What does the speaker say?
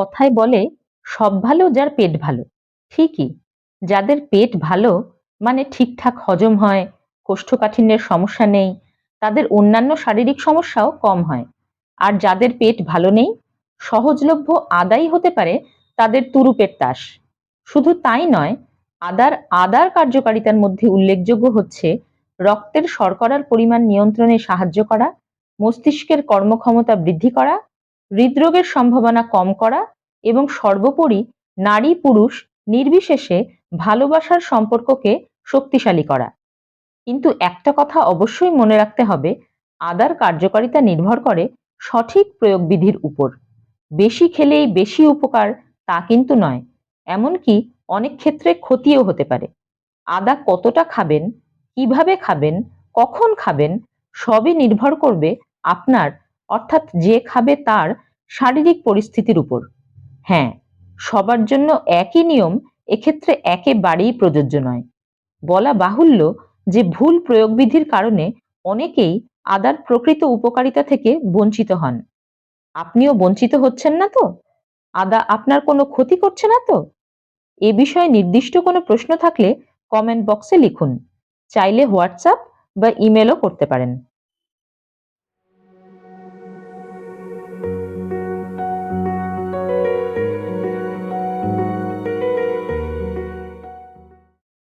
কথায় বলে, সব ভালো যার পেট ভালো। ঠিকই, যাদের পেট ভালো মানে ঠিকঠাক হজম হয়, কোষ্ঠকাঠিন্যের সমস্যা নেই, তাদের অন্যান্য শারীরিক সমস্যাও কম হয়। আর যাদের পেট ভালো নেই, সহজলভ্য আদাই হতে পারে তাদের তুরুপের তাস। শুধু তাই নয়, আদার আদার কার্যকারিতার মধ্যে উল্লেখযোগ্য হচ্ছে রক্তের শর্করার পরিমাণ নিয়ন্ত্রণে সাহায্য করা, মস্তিষ্কের কর্মক্ষমতা বৃদ্ধি করা হৃদরোগের সম্ভাবনা কম করা এবং সর্বোপরি নারী পুরুষ নির্বিশেষে ভালোবাসার সম্পর্ককে শক্তিশালী করা। কিন্তু একটা কথা অবশ্যই মনে রাখতে হবে, আদার কার্যকারিতা নির্ভর করে সঠিক প্রয়োগবিধির উপর। বেশি খেলেই বেশি উপকার তা কিন্তু নয়, এমনকি অনেক ক্ষেত্রে ক্ষতিও হতে পারে। আদা কতটা খাবেন, কীভাবে খাবেন, কখন খাবেন, সবই নির্ভর করবে আপনার অর্থাৎ যে খাবে তার শারীরিক পরিস্থিতির উপর। হ্যাঁ সবার জন্য একই নিয়ম এক্ষেত্রে একেবারেই প্রযোজ্য নয়। বলা বাহুল্য যে ভুল প্রয়োগবিধির কারণে অনেকেই আদার প্রকৃত উপকারিতা থেকে বঞ্চিত হন। আপনিও বঞ্চিত হচ্ছেন না তো? আদা আপনার কোনো ক্ষতি করছে না তো? এ বিষয়ে নির্দিষ্ট কোনো প্রশ্ন থাকলে কমেন্ট বক্সে লিখুন। চাইলে হোয়াটসঅ্যাপ বা ইমেলও করতে পারেন।